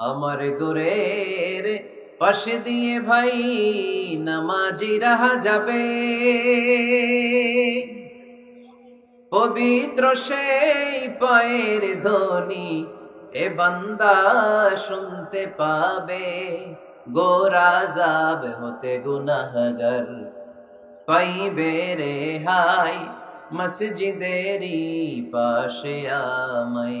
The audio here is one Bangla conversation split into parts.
আমার গোরের পাশে দিয়ে ভাই নামাজি রাহা যাবে। পবিত্র সেই পায়ের ধ্বনি এ বান্দা শুনতে পাবে, গোরা যাব হতে গুনাহগার। পাইবে রে হাই মসজিদেরই পাশে আমাই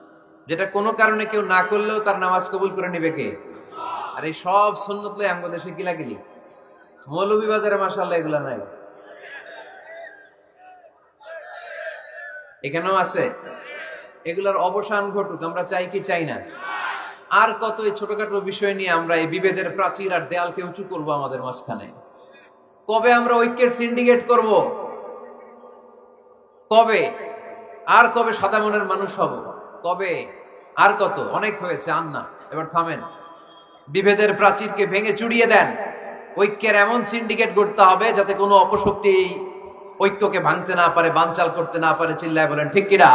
যেটা কোনো কারণে কেউ না করলেও তার নামাজ কবুল করে নেবে কে? আর এই সব সুন্নত লই আমাদের দেশে কিলাকিলি মৌলভীবাজারে মাসাল্লাহ এগুলা নাই। এখানেও আছে। এগুলার অবসান ঘটুক, আমরা চাই কি চাই না। আর কত এই ছোটখাটো বিষয় নিয়ে আমরা এই বিভেদের প্রাচীর আর দেয়ালকে উঁচু করব আমাদের মাঝখানে। কবে আমরা ঐক্যের সিন্ডিকেট করব? কবে? আর কবে সাদা মনের মানুষ হব? কবে? আর কত? অনেক হয়েছে, আন্না। এবার থামেন। বিভেদের প্রাচীরকে ভেঙে চুড়িয়ে দেন। ঐক্যের এমন সিন্ডিকেট করতে হবে যাতে কোনো অপশক্তি ঐক্যকে ভাঙতে না পারে, বানচাল করতে না পারে, চিল্লায় বলেন, ঠিক কিনা?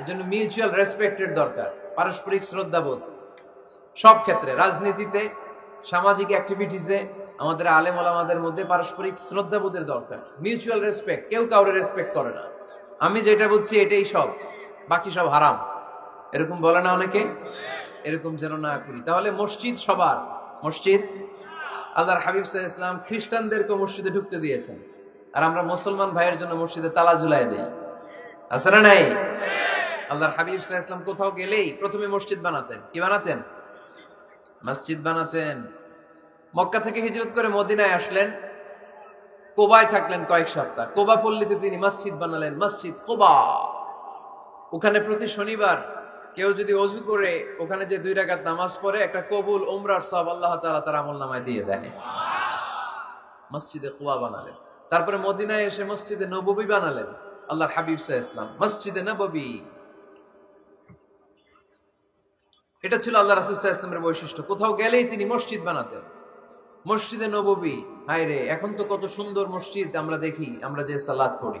এজন্য মিউচুয়াল রেসপেক্টের দরকার, পারস্পরিক শ্রদ্ধাবোধ। সব ক্ষেত্রে, রাজনীতিতে, সামাজিক অ্যাক্টিভিটিসে আমাদের আলেম ওলামাদের মধ্যে পারস্পরিক শ্রদ্ধাবোধের দরকার। মিউচুয়াল রেসপেক্ট কেউ কাউরে রেসপেক্ট করে না। আমি যেটা বুঝছি, এটাই সব। বাকি সব হারাম। এরকম বলে না অনেকে? এরকম যেন না করি। তাহলে মসজিদ সবার। মসজিদ? আল্লাহর হাবিব সাহ ইসলাম খ্রিস্টানদেরকে মসজিদে ঢুকতে দিয়েছেন। আর আমরা মুসলমান ভাইয়ের জন্য মসজিদে তালা ঝুলাই দিই। আছে না নাই? আল্লাহর হাবিব সাহ ইসলাম কোথাও গেলেই প্রথমে মসজিদ বানাতেন। কি বানাতেন? মসজিদ বানাতেন। মক্কা থেকে হিজরত করে মদিনায় আসলেন। কোবায় থাকলেন কয়েক সপ্তাহ। কোবা পল্লীতে তিনি মসজিদ বানালেন। মসজিদ কোবা। ওখানে প্রতি শনিবার কেউ যদি অজু করে, ওখানে যে দুই রাকাত নামাজ পড়ে, একটা কবুল ওমরার সব আল্লাহ তাআলা তার আমল নামায় দিয়ে দেয়। মসজিদে কোবা বানালেন। তারপরে মদিনায় এসে মসজিদে নববী বানালেন। আল্লাহর হাবিব সাহ ইসলাম মসজিদে নববী। এটা ছিল আল্লাহ রাসুল সাহা ইসলামের বৈশিষ্ট্য। কোথাও গেলেই তিনি মসজিদ বানাতেন। মসজিদে নববী। হায় রে এখন তো কত সুন্দর মসজিদ আমরা দেখি, আমরা যে সালাদ পড়ি।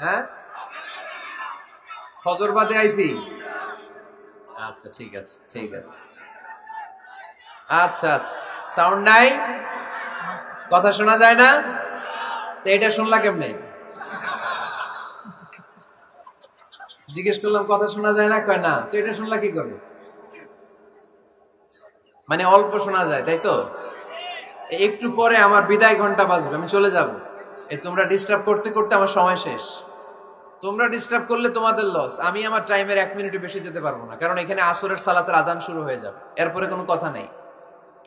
হ্যাঁ? ফজর বাদে আইছি? আচ্ছা ঠিক আছে ঠিক আছে। আচ্ছা আচ্ছা। সাউন্ড নাই? কথা শোনা যায় না? তো এটা শুনলা কেমনে? জিজ্ঞেস করলাম, কথা শোনা যায় না? কয় না। তো এটা শুনলা কি করে? মানে অল্প শোনা যায়, তাই তো? একটু পরে আমার বিদায় ঘণ্টা বাজবে, আমি চলে যাব। এই তোমরা ডিস্টার্ব করতে করতে আমার সময় শেষ। তোমরা ডিস্টার্ব করলে তোমাদের লস আমি আমার টাইমের এক মিনিটে বেশি যেতে পারব না। কারণ এখানে আসরের সালাতের আজান শুরু হয়ে যাবে। এরপরে কোনো কথা নেই।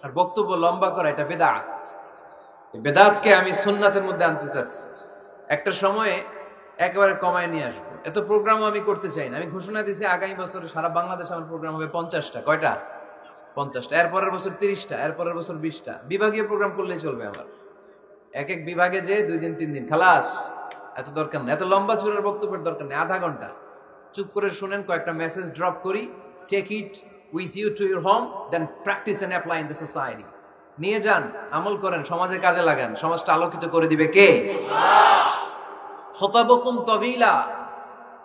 আর বক্তব্য লম্বা করা, এটা বেদাত। বেদাতকে আমি সুন্নাতের মধ্যে আনতে চাচ্ছি। একটা সময়ে একেবারে কমায় নিয়ে আসব। এত প্রোগ্রামও আমি করতে চাই না। আমি ঘোষণা দিয়েছি আগামী বছরে সারা বাংলাদেশে আমার প্রোগ্রাম হবে পঞ্চাশটা। কয়টা? পঞ্চাশটা। এরপরের বছর তিরিশটা। এরপরের বছর বিশটা। বিভাগীয় প্রোগ্রাম করলেই চলবে আমার। এক এক বিভাগে যে দুই দিন, তিন দিন। খালাস। এত দরকার নেই। এত লম্বা চূড়ার বক্তব্যের দরকার নেই। আধা ঘণ্টা। চুপ করে শুনেন, কয়েকটা মেসেজ ড্রপ করি। Take it with you to your home then practise and apply in the society নিয়ে যান, আমল করেন, সমাজে কাজে লাগান। সমাজটা আলোকিত করে দিবে কে? খতাবকুম তবিলা,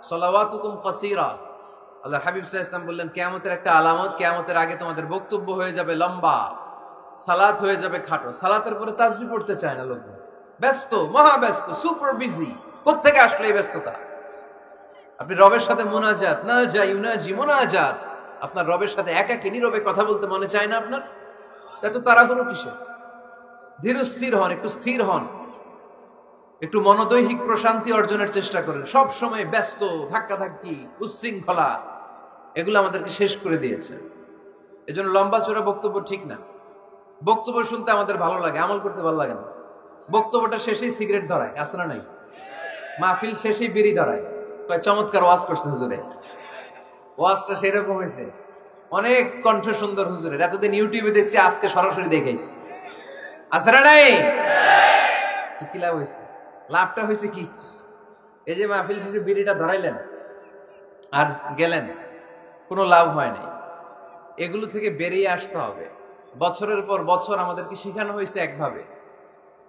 সলাওয়াতুকুম কসিরা আল্লাহ হাবিব সাহা ইসলাম বললেন, কেয়ামতের একটা আলামত, কেয়ামতের আগে তোমাদের বক্তব্য হয়ে যাবে লম্বা। সালাত হয়ে যাবে খাটো। সালাতের পরে তাজবি পড়তে চায় না লোকজন। ব্যস্ত মহা ব্যস্ত সুপার বিজি কোথেকে আসলে এই ব্যস্ততা? আপনি রবের সাথে মোনাজাত না যাই ইউনাজি, মোনাজাত। আপনার রবের সাথে একাকে নীরবে কথা বলতে মনে চায় না আপনার? এত তাড়াহুড়ো কিসে ধীর স্থির হন, একটু স্থির হন। একটু মনোদৈহিক প্রশান্তি অর্জনের চেষ্টা করেন। সব সময় ব্যস্ত, ধাক্কাধাক্কি, উচ্ছৃঙ্খলা, এগুলো আমাদেরকে শেষ করে দিয়েছে। এজন্য লম্বা চোরা বক্তব্য ঠিক না। বক্তব্য শুনতে আমাদের ভালো লাগে, আমল করতে ভালো লাগে না। বক্তব্যটা শেষেই সিগারেট ধরায়, আছে না নাই? মাহফিল শেষেই বিড়ি ধরায়। কয়, চমৎকার ওয়াজ করছে হুজুরে। ওয়াজটা সেরকম হয়েছে। অনেক কণ্ঠ সুন্দর হুজুরের। এতদিন ইউটিউবে দেখছি, আজকে সরাসরি দেখাইছি। আছে নাই? কি লাভ হয়েছে? লাভটা হয়েছে কি? এই যে মাহফিল শেষে বিড়িটা ধরাইলেন আর গেলেন, কোনো লাভ হয় নাই। এগুলো থেকে বেরিয়ে আসতে হবে। বছরের পর বছর আমাদেরকে শেখানো হয়েছে একভাবে।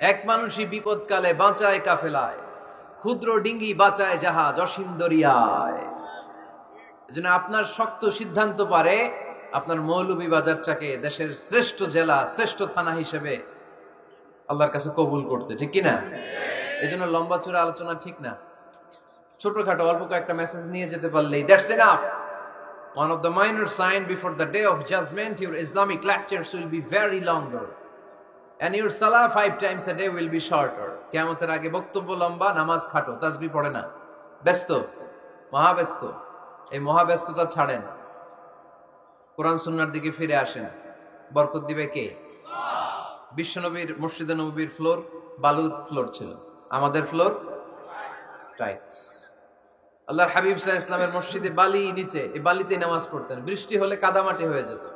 এক মানুষই বিপদকালে বাঁচায় কাফেলায় ক্ষুদ্র ডিঙ্গি বাঁচায় জাহাজ অসীম দরিয়ায়। এজন্য আপনার শক্ত সিদ্ধান্ত পারে আপনার মৌলভী বাজারটাকে দেশের শ্রেষ্ঠ জেলা শ্রেষ্ঠ থানা হিসেবে আল্লাহর কাছে কবুল করতে ঠিক কি না এই জন্য লম্বা চূড়া আলোচনা ঠিক না। ছোটখাটো অল্প কয়েকটা মেসেজ নিয়ে যেতে পারলেই that's enough One of the minor sign before the day of judgment, your Islamic lectures will be very longer. And your salah five times a day will be shorter. কেয়ামতের আগে বক্তব্য লম্বা, নামাজ খাটো তাসবি পড়ে না। ব্যস্ত, মহাব্যস্ত। এই মহাব্যস্ততা ছাড়েন। কোরআন সুন্নার দিকে ফিরে আসেন। বরকত দিবে কে? বিশ্বনবীর, মসজিদে নবীর ফ্লোর, বালুর ফ্লোর ছিল। আমাদের ফ্লোর? টাইলস। আল্লাহর হাবিব সাহা ইসলামের মসজিদে বালি নিচে, এই বালিতেই নামাজ পড়তেন। বৃষ্টি হলে কাদামাটি হয়ে যেত।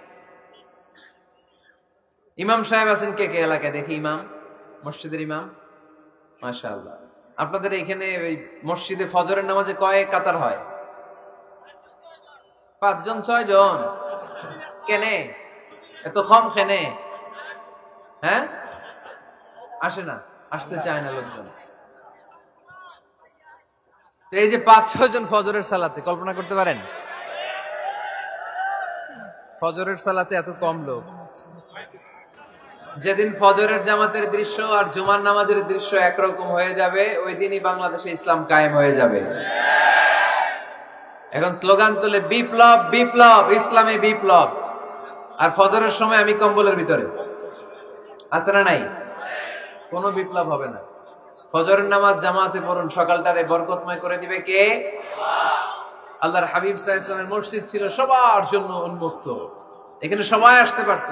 ইমাম সাহেব আছেন কে কে এলাকায়? দেখি ইমাম, মসজিদের ইমাম। মাশাআল্লাহ। আপনাদের এখানে ওই মসজিদে ফজরের নামাজে কয়েক কাতার হয়? পাঁচজন ছয় জন কেনে? এত কম খেনে হ্যাঁ? আসে না, আসতে চায় না লোকজন। তো এই যে পাঁচ ছয় জন ফজরের সালাতে, কল্পনা করতে পারেন? ফজরের সালাতে এত কম লোক। যেদিন ফজরের জামাতের দৃশ্য আর জুমার নামাজের দৃশ্য একরকম হয়ে যাবে, ওই দিনই বাংলাদেশে ইসলাম কায়েম হয়ে যাবে। এখন স্লোগান তুলে, বিপ্লব বিপ্লব, ইসলামে বিপ্লব। আর ফজরের সময় আমি কম্বলের ভিতরে। আছে না নাই? কোনো বিপ্লব হবে না। ফজরের নামাজ জামাতে পড়ুন, সকালটারে বরকতময় করে দিবে কে? আল্লাহর হাবিব সাহা ইসলামের মসজিদ ছিল সবার জন্য উন্মুক্ত। এখানে সবাই আসতে পারত।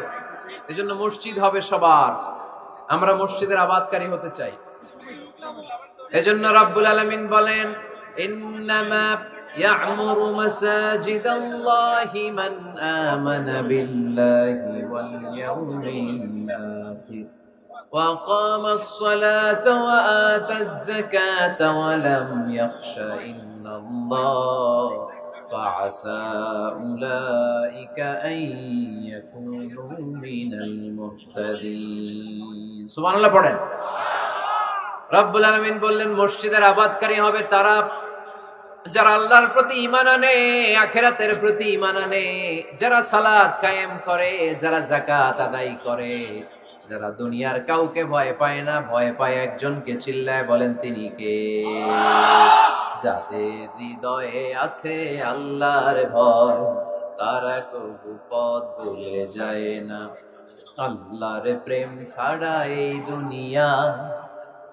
এই জন্য মসজিদ হবে সবার আমরা মসজিদের আবাদকারী হতে চাই এজন্য রাব্বুল আলামিন বলেন ইন্নামা يعمر مساجد الله من آمن بالله واليوم الآخر وأقام الصلاة وآتى الزكاة ولم يخش إلا الله فعسى أولئك أن يكونوا من المهتدين سبحان الله পড়েন রব্বুল আলামিন বললেন মসজিদের আবাদকারী হবে তারা যারা আল্লাহর প্রতি ইমান আনে আখেরাতের প্রতি ইমান আনে যারা সালাত কায়েম করে যারা জাকাত আদায় করে যারা দুনিয়ার কাউকে ভয় পায় না ভয় পায় একজনকে চিল্লায় বলেন তিনি কে যাদের হৃদয়ে আছে আল্লাহর ভয়, তারা কবু পথ ভুলে যায় না। আল্লাহর প্রেম ছাড়া এই দুনিয়া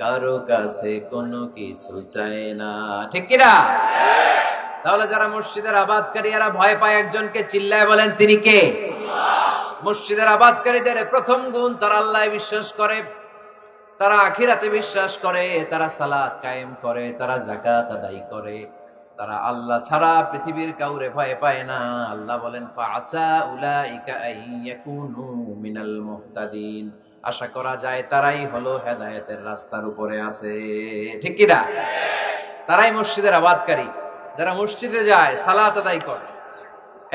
কারও কাছে কোনো কিছু চায় না। ঠিক কিনা তাহলে যারা মসজিদের আবাদকারী, এরা ভয় পায় একজনকে, চিল্লায় বলেন, তিনি কে? মসজিদের আবাদকারীদের প্রথম গুণ, তারা আল্লাহ বিশ্বাস করে। তারা আখিরাতে বিশ্বাস করে, তারা সালাত কায়েম করে, তারা জাকাত আদায় করে। তারা আল্লাহ ছাড়া পৃথিবীর কাউরে ভয় পায় না। আল্লাহ বলেন মিনাল মুহতাদিন। আশা করা যায় তারাই হলো হেদায়েতের রাস্তার উপরে আছে। ঠিক কি না? তারাই মসজিদের আবাদকারী। যারা মসজিদে যায়, সালাত আদায় করে।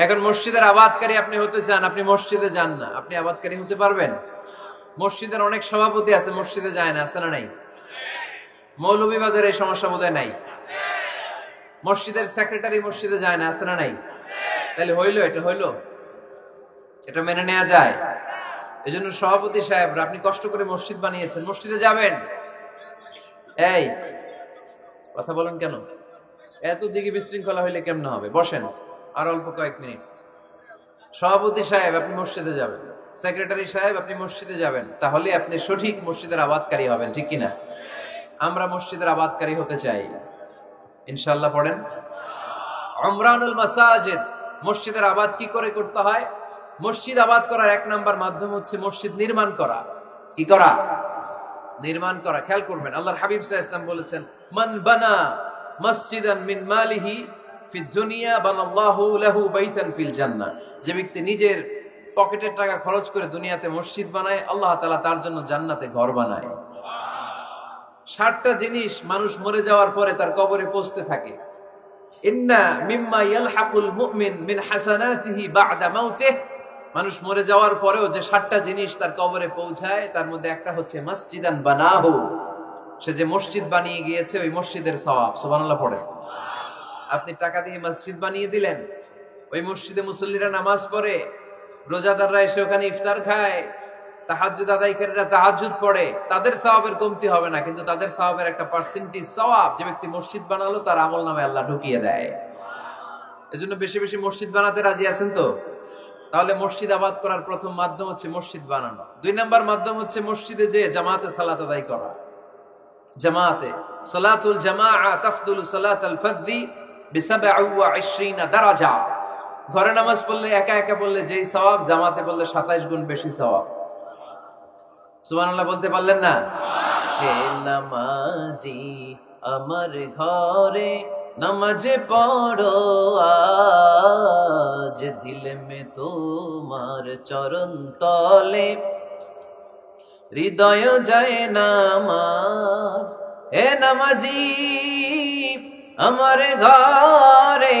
এখন মসজিদের আবাদকারী আপনি হতে চান, আপনি মসজিদে যান না। আপনি আবাদকারী হতে পারবেন? মসজিদের অনেক সভাপতি আছে, মসজিদে যায় না, আছে না নাই? মৌলভীবাজার এই সমস্যা বোধহয় নাই? মসজিদের সেক্রেটারি মসজিদে যায় না, আছে না নাই? তাহলে হইল, এটা হইল? এটা মেনে নেওয়া যায়। এই জন্য সভাপতি সাহেবরা, আপনি কষ্ট করে মসজিদ বানিয়েছেন, মসজিদে যাবেন? এই, কথা বলেন কেন? এত দিকে বিশৃঙ্খলা হইলে কেমন হবে? বসেন, আর অল্প কয়েক মিনিট। সভাপতি সাহেব, আপনি মসজিদে যাবেন। সেক্রেটারি সাহেব, আপনি মসজিদে যাবেন, তাহলে আপনি সঠিক মসজিদের আবাদকারী হবেন, ঠিক কিনা? আমরা মসজিদের আবাদকারী হতে চাই। ইনশাল্লাহ পড়েন। অমরানুল মাসাজেদ, মসজিদের আবাদ কি করে করতে হয়? মসজিদ আবাদ করার এক নাম্বার মাধ্যম হচ্ছে মসজিদ নির্মাণ করা। কি করা? নির্মাণ করা। খেয়াল করবেন, আল্লাহর হাবিব সাহা ইসলাম বলেছেন, মান বানা মসজিদান মিন মালিহি ফি দুনিয়া বানাল্লাহু লাহু বাইতান ফিল জান্নাহ। যে ব্যক্তি নিজের পকেটের টাকা খরচ করে দুনিয়াতে মসজিদ বানায়, আল্লাহ তালা তার জন্য জান্নাতে ঘর বানায়। ষাটটা জিনিস মানুষ মরে যাওয়ার পরে তার কবরে পৌঁছতে থাকে। মিন মানুষ মরে যাওয়ার পরেও যে ষাটটা জিনিস তার কবরে পৌঁছায়, তার মধ্যে একটা হচ্ছে মসজিদান বানাহু। সে যে মসজিদ বানিয়ে গিয়েছে, ওই মসজিদের সওয়াব। সুবহানাল্লাহ, পড়ে। আপনি টাকা দিয়ে মসজিদ বানিয়ে দিলেন, ওই মসজিদে মুসল্লিরা নামাজ পড়ে রোজাদাররা এসে ওখানে ইফতার খায়, তাহাজ্জুদ আদায়কারীরা তাহাজ্জুদ পড়ে। তাদের সওয়াবের কমতি হবে না, কিন্তু তাদের সওয়াবের একটা পার্সেন্টেজ সওয়াব যে ব্যক্তি মসজিদ বানালো, তার আমল নামে আল্লাহ ঢুকিয়ে দেয়। এজন্য বেশি বেশি মসজিদ বানাতে রাজি আছেন তো? তাহলে মসজিদ আবাদ করার প্রথম মাধ্যম হচ্ছে মসজিদ বানানো। দুই নাম্বার মাধ্যম হচ্ছে মসজিদে যে জামাতে সালাত আদায় করা। জামাতে, সালাতুল জামাআ তাফদুল সালাতাল ফাযযি বিসাবঈ ওয়া 20 দারাজা। ঘরে নামাজ পড়লে, একা একা পড়লে যেই সওয়াব, জামাতে পড়লে 27 গুণ বেশি সওয়াব। সুবহানাল্লাহ বলতে পারলেন না? হে নামাজি, আমার ঘরে নামাজে পড়ো, আজ দিল মে তোমার চরণ তলে। হৃদয় যায় নামাজ, হে নামাজি, আমার ঘরে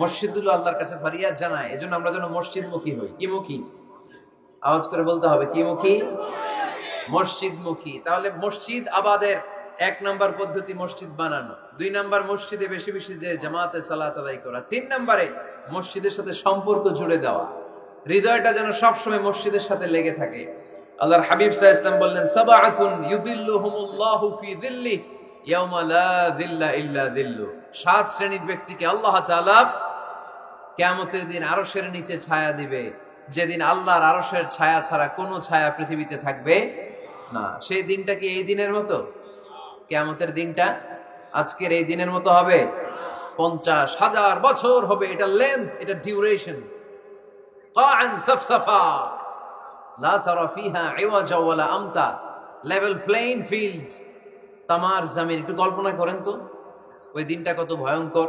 মসজিদগুলো আল্লাহর কাছে ফরিয়াদ জানায়, এজন্য আমরা যেন মসজিদ মুখী হই। কি মুখী? আওয়াজ করে বলতে হবে, কি মুখী? মসজিদ মুখী তাহলে মসজিদ আবাদের এক নাম্বার পদ্ধতি মসজিদ বানানো। দুই নাম্বার মসজিদে বেশি বেশি যে জামাতে সালাত আদায় করা। তিন নাম্বারে মসজিদের সাথে সম্পর্ক জুড়ে দেওয়া। হৃদয়টা যেন সবসময় মসজিদের সাথে লেগে থাকে। আল্লাহর হাবিব সাহ ইসলাম বললেন, সাবাআতুন ইউদিল্লুহুমুল্লাহু ফি দিল্লি ইয়াউমা লা দিল্লা ইল্লা দিল্লু সাত শ্রেণির ব্যক্তিকে আল্লাহ তাআলা কিয়ামতের দিন আরশের নিচে ছায়া দিবে। যেদিন আল্লাহর আরশের ছায়া ছাড়া কোনো ছায়া পৃথিবীতে থাকবে না। সেই দিনটা কি এই দিনের মতো? কেয়ামতের দিনটা আজকের এই দিনের মতো হবে। পঞ্চাশ হাজার বছর হবে এটা লেন্থ এটা ডিউরেশন লেভেল ফিল্ড তামার জামিন একটু কল্পনা করেন তো। ওই দিনটা কত ভয়ঙ্কর।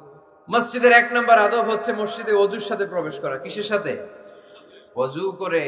মসজিদের এক নম্বর আদব হচ্ছে মসজিদে অজুর সাথে প্রবেশ করা। কিসের সাথে? অজু করে